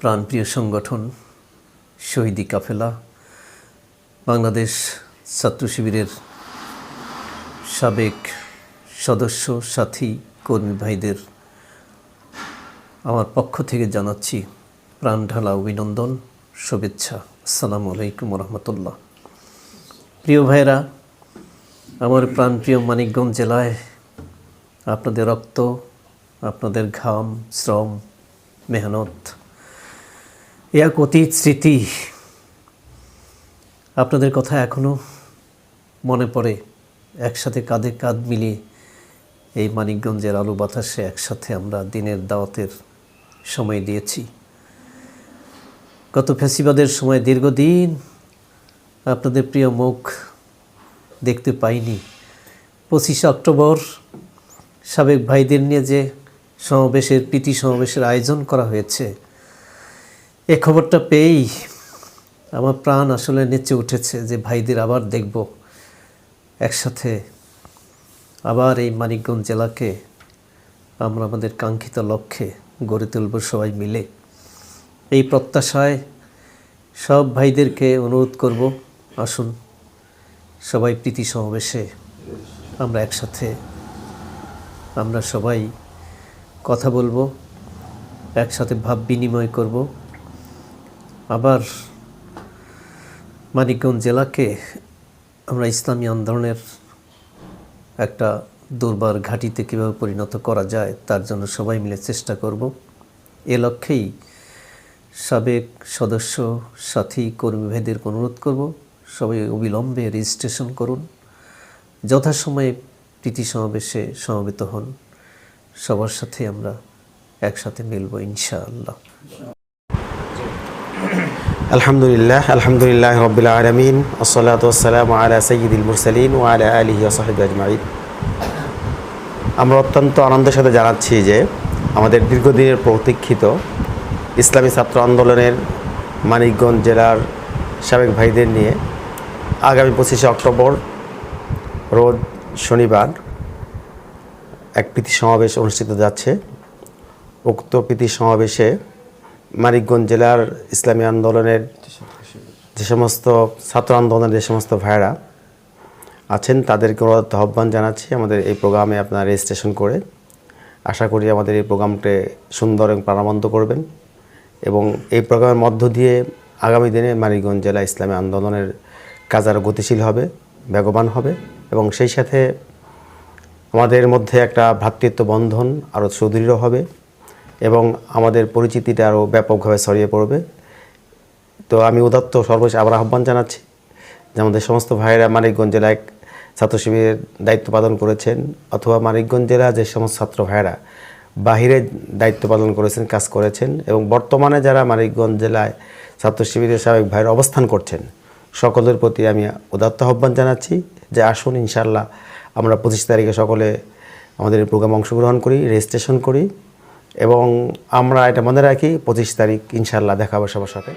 প্রাণপ্রিয় সংগঠন শহীদি কাফেলা, বাংলাদেশ ছাত্র শিবিরের সাবেক সদস্য, সাথী, কর্মী ভাইদের আমার পক্ষ থেকে জানাচ্ছি প্রাণঢালা অভিনন্দন, শুভেচ্ছা। আসসালামু আলাইকুম রহমতুল্লাহ প্রিয় ভাইরা আমার প্রাণপ্রিয় মানিকগঞ্জ জেলায় আপনাদের রক্ত, আপনাদের ঘাম, শ্রম, মেহনত এক অতীত স্মৃতি আপনাদের কথা এখনও মনে পড়ে, একসাথে কাঁধে কাঁধ মিলিয়ে এই মানিকগঞ্জের আলু বাতাসে একসাথে আমরা দিনের দাওয়াতের সময় দিয়েছি। গত ফেসিবাদের সময় দীর্ঘদিন আপনাদের প্রিয় মুখ দেখতে পাইনি। পঁচিশে অক্টোবর সাবেক ভাইদের নিয়ে যে সমাবেশের, প্রীতি সমাবেশের আয়োজন করা হয়েছে এ খবরটা পেয়েই আমার প্রাণ আসলে নেচে উঠেছে যে ভাইদের আবার দেখব একসাথে আবার এই মানিকগঞ্জ জেলাকে আমরা আমাদের কাঙ্ক্ষিত লক্ষ্যে গড়ে তুলব সবাই মিলে। এই প্রত্যাশায় সব ভাইদেরকে অনুরোধ করব, আসুন সবাই প্রীতি সমাবেশে আমরা একসাথে আমরা সবাই কথা বলব, একসাথে ভাব বিনিময় করব। আবার মানিকগঞ্জ জেলাকে আমরা ইসলামী আন্দোলনের একটা দুর্বার ঘাঁটিতে কীভাবে পরিণত করা যায় তার জন্য সবাই মিলে চেষ্টা করব। এ লক্ষ্যেই সাবেক সদস্য, সাথী কর্মী ভাইদেরকে অনুরোধ করব, সবাই অবিলম্বে রেজিস্ট্রেশন করুন। যথাসময়ে প্রীতি সমাবেশে সমবেত হন। সবার সাথে আমরা একসাথে মিলব ইনশাআল্লাহ। আলহামদুলিল্লাহ আলহামদুলিল্লাহ রবিল আলমিন, আসসালাত ওসালাম আলা সঈদুল মুরসালিন ও আলা আলহি ওসাহিদ আজমাইদ আমরা অত্যন্ত আনন্দের সাথে জানাচ্ছি যে আমাদের দীর্ঘদিনের প্রতীক্ষিত ইসলামী ছাত্র আন্দোলনের মানিকগঞ্জ জেলার সাবেক ভাইদের নিয়ে আগামী পঁচিশে অক্টোবর রোজ শনিবার এক প্রীতি সমাবেশ অনুষ্ঠিত যাচ্ছে। উক্ত প্রীতি সমাবেশে মানিকগঞ্জ জেলার ইসলামী আন্দোলনের যে সমস্ত ছাত্র আন্দোলনের যে সমস্ত ভাইরা আছেন, তাদেরকে আহ্বান জানাচ্ছি আমাদের এই প্রোগ্রামে আপনারা রেজিস্ট্রেশন করে আশা করি আমাদের এই প্রোগ্রামটি সুন্দর এবং প্রাণবন্ত করবেন এবং এই প্রোগ্রামের মধ্য দিয়ে আগামী দিনে মানিকগঞ্জ জেলা ইসলামী আন্দোলনের কাজ আরও গতিশীল হবে, বেগবান হবে এবং সেই সাথে আমাদের মধ্যে একটা ভ্রাতৃত্ব বন্ধন আরও সুদৃঢ় হবে। এবং আমাদের পরিচিতিটা আরও ব্যাপকভাবে ছড়িয়ে পড়বে। তো আমি উদাত্ত সর্বশেষ আবার আহ্বান জানাচ্ছি যে আমাদের সমস্ত ভাইয়েরা মানিকগঞ্জ জেলায় ছাত্র শিবিরের দায়িত্ব পালন করেছেন, অথবা মানিকগঞ্জ জেলা যে সমস্ত ছাত্র ভাইয়েরা বাহিরে দায়িত্ব পালন করেছেন, কাজ করেছেন এবং বর্তমানে যারা মানিকগঞ্জ জেলায় ছাত্র শিবিরের সাবেক ভাইয়ের অবস্থান করছেন, সকলের প্রতি আমি উদাত্ত আহ্বান জানাচ্ছি যে আসুন ইনশাল্লাহ আমরা পঁচিশ তারিখে সকলে আমাদের প্রোগ্রামে অংশগ্রহণ করি, রেজিস্ট্রেশন করি। এবং আমরা এটা মনে রাখি পঁচিশ তারিখ ইনশাল্লাহ দেখাবো সবার সাথে।